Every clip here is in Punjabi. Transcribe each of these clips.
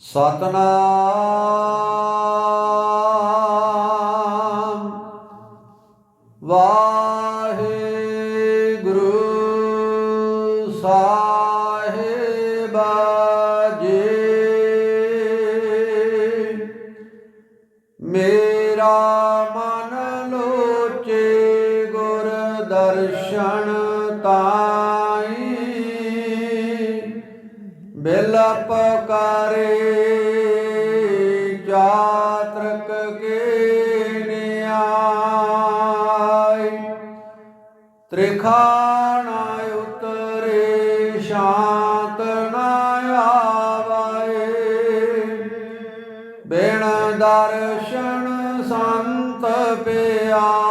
ਸਤਨਾਮ। ਵਾਹਿਗੁਰੂ ਸਾਹਿਬ ਜੀ। ਮੇਰਾ ਬਿਲਪ ਕਰੇ ਜਾਤਰਕ ਕੇ ਨਿਆਈ ਤ੍ਰਿਖਾਣਾ ਉਤਰੇ ਸ਼ਾਂਤ ਨਾ ਆਵੇ ਬਿਨ ਦਰਸ਼ਨ ਸੰਤ ਪਿਆ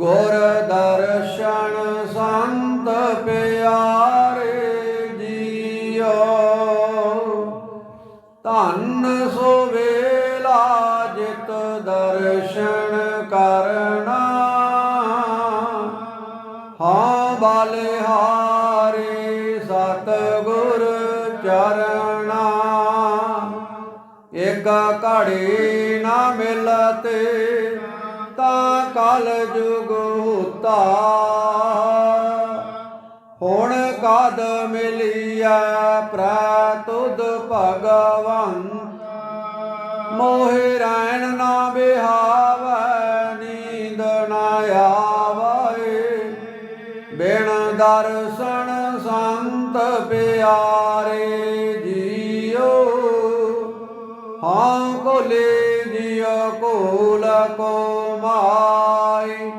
ਗੁਰ ਦਰਸ਼ਨ ਸੰਤ ਪਿਆਰੇ ਜੀਓ। ਧੰਨ ਸੋ ਵੇਲਾ ਜਿਤ ਦਰਸ਼ਨ ਕਰਨਾ। ਹਾਂ ਬਲਿਹਾਰੀ ਸਤਿਗੁਰ ਚਰਣਾ ਇਕ ਘੜੀ ਨਾ ਮਿਲਤੇ ਕਲ ਜੁਗ ਹੁਤਾ। ਹੁਣ ਕਦ ਮਿਲਿਆ ਪ੍ਰਤੁਦ ਭਗਵੰ ਮੋਹਿ ਰੈਣ ਨਾ ਬਿਹਾਵੈ, ਨੀਂਦ ਨਾ ਆਵੈ। ਬਿਨ ਦਰਸ਼ਨ ਸੰਤ ਪਿਆਰੇ ਜੀਓ। ਹਾਂ ਕੋਲੇ ਜਿਉ ਕੋਲ ਕੋ ਮਾਈ,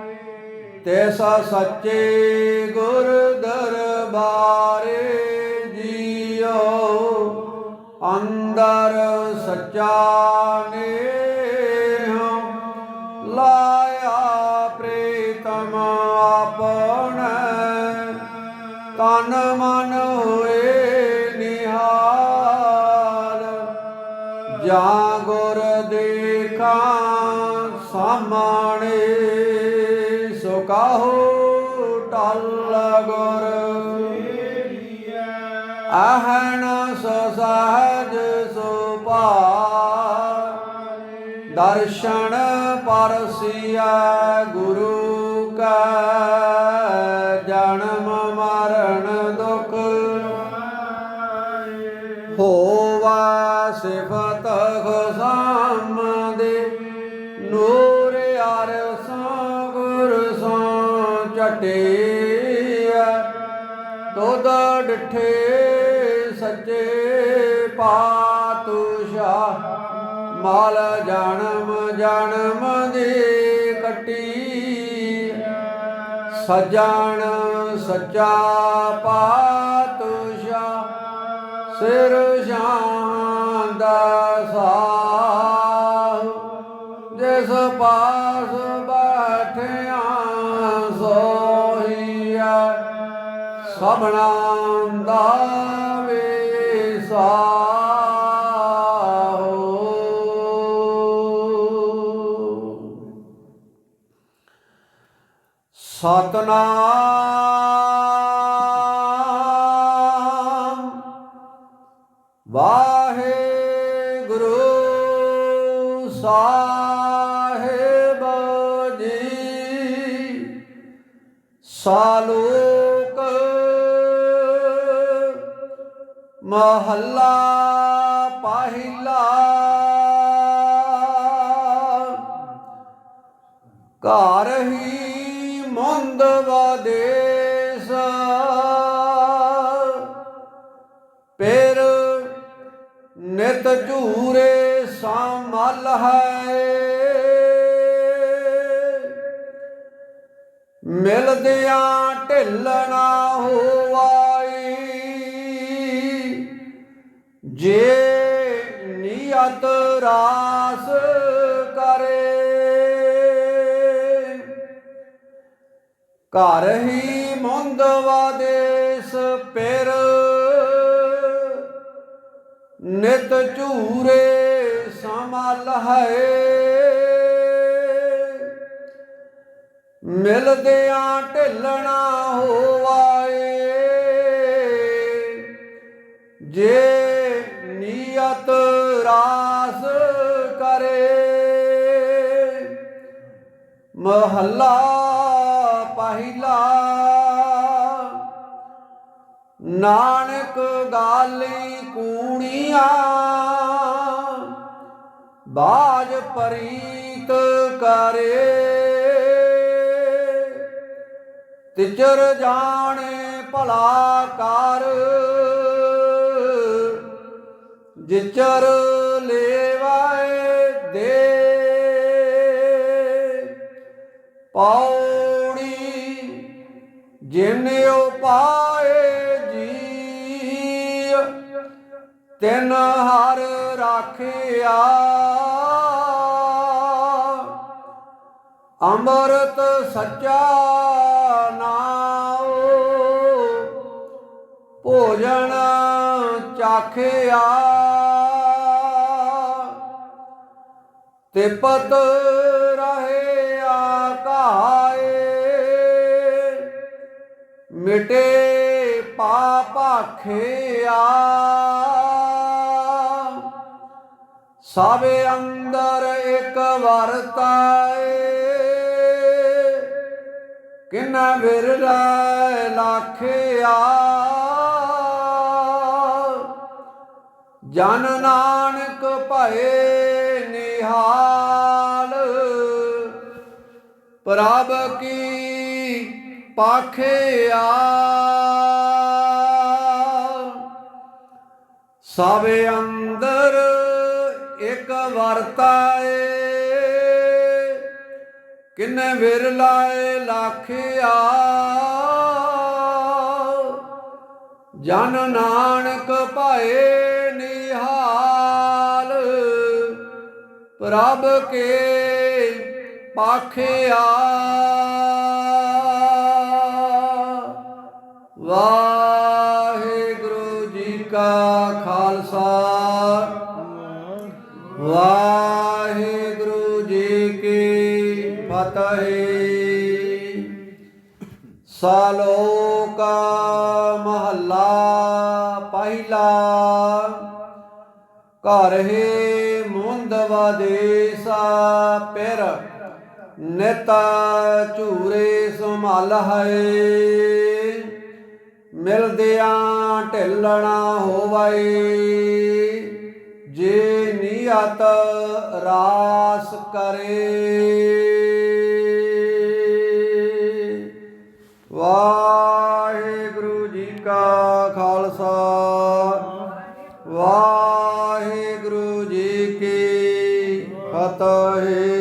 ਤੈਸਾ ਸੱਚੇ ਗੁਰ ਦਰਬਾਰੇ ਜੀਓ, ਅੰਦਰ ਸੱਚਾ ਨੇਹ, ਲਾਇਆ ਪ੍ਰੀਤਮ ਆਪਣ ਤਨ ਮਨ ਗੁਰ ਅਹਣ ਸੋ ਸਹਜ ਸੋ ਦਰਸ਼ਨ ਪਰਸਿਆ ਗੁਰੂ ਕਾ ਜਨਮ ਮਰਨ ਦੁਖ। ਹੋਵਾ ਤੁਧ ਡਿਠੇ ਸੱਚੇ ਪਾਤਸ਼ਾਹ। ਮਾਲ ਜਨਮ ਜਨਮ ਦੀ ਕੱਟੀ। ਸਜਣ ਸੱਚਾ ਪਾ ਸਭਨਾ ਦਾ ਵਿਸਾਹੋ ਸਤਨਾਮ ਵਾਹਿਗੁਰੂ ਸਾਹਿਬ ਜੀ। ਸਾਲੂਕ ਮਹੱਲਾ ਪਹਿਲਾ। ਘਰ ਹੀ ਮੰਦ ਵਦੇਸ। ਪਰ ਨਿਤ ਝੂਰੇ ਸਾਮਲ ਹੈ। ਮਿਲਦਿਆਂ ਢਿੱਲ ਨਾ ਹੋਵਾਈ ਜੇ ਨਿਯਤ ਰਾਸ ਕਰੇ, ਘਰ ਹੀ ਮੁੰਦ ਦੇਸ਼ ਪਿਰ, ਨਿਤ ਝੂਰੇ ਸਮਲ ਹੈ। ਮਿਲਦਿਆਂ ਢਿੱਲਣਾ ਹੋਵਾਏ, ਜੇ ਨੀਅਤ ਰਾਸ ਕਰੇ। ਮਹੱਲਾ ਪਹਿਲਾ। ਨਾਨਕ ਗਾਲੀ ਕੂਣੀਆਂ। ਬਾਜ ਪਰੀਤ ਕਰੇ। ਤਿਚਰ ਜਾਣੇ ਭਲਾ ਕਰ। ਜਿਚਰ ਲੇਵਾਏ ਦੇ, ਪੌੜੀ ਜਿਨਿਉ ਪਾਏ ਜੀ ਤਿਨ ਹਰ ਰਾਖਿਆ। ਅੰਮ੍ਰਿਤ ਸੱਚਾ ਨਾਮ ਭੋਜਨ ਚਾਖਿਆ। ਪਤ ਰਹੇ ਆਕਾਏ। ਮਿਟੇ ਪਾਪਾਖਿਆ ਸਭ ਅੰਦਰ ਇੱਕ ਵਰਤਾਏ। ਕਿਨਾ ਵਿਰਲਾ ਲਾਖਿਆ ਜਨ ਨਾਨਕ ਭਏ ਨਿਹਾਲ। ਪ੍ਰਭ ਕੀ ਪਾਖਿਆ ਸਭ ਅੰਦਰ ਇੱਕ ਵਰਤਾਏ। ਕਿਨੇ ਵਿਰਲਾਏ ਲਾਖਿਆ ਜਨ ਨਾਨਕ ਭਾਏ। ਪ੍ਰਭ ਕੇ ਪਾਖਿਆ। ਵਾਹਿਗੁਰੂ ਜੀ ਕਾ ਖਾਲਸਾ। ਵਾਹਿਗੁਰੂ ਜੀ ਕੀ ਫਤਿਹ। ਸਾਲੋਕਾ ਮਹੱਲਾ ਪਹਿਲਾ। ਘਰ ਹੈ ਮੁੰਦ ਪਿਰ ਨਿਤ ਝੂਰੇ ਸੰਭਾਲ ਹੈ ਮਿਲਦਿਆਂ ਢਿੱਲਣਾ ਹੋਵੇ ਜੇ ਨੀਅਤ ਰਾਸ ਕਰੇ। ਵਾਹਿਗੁਰੂ ਜੀ ਕੀ ਫਤਿਹ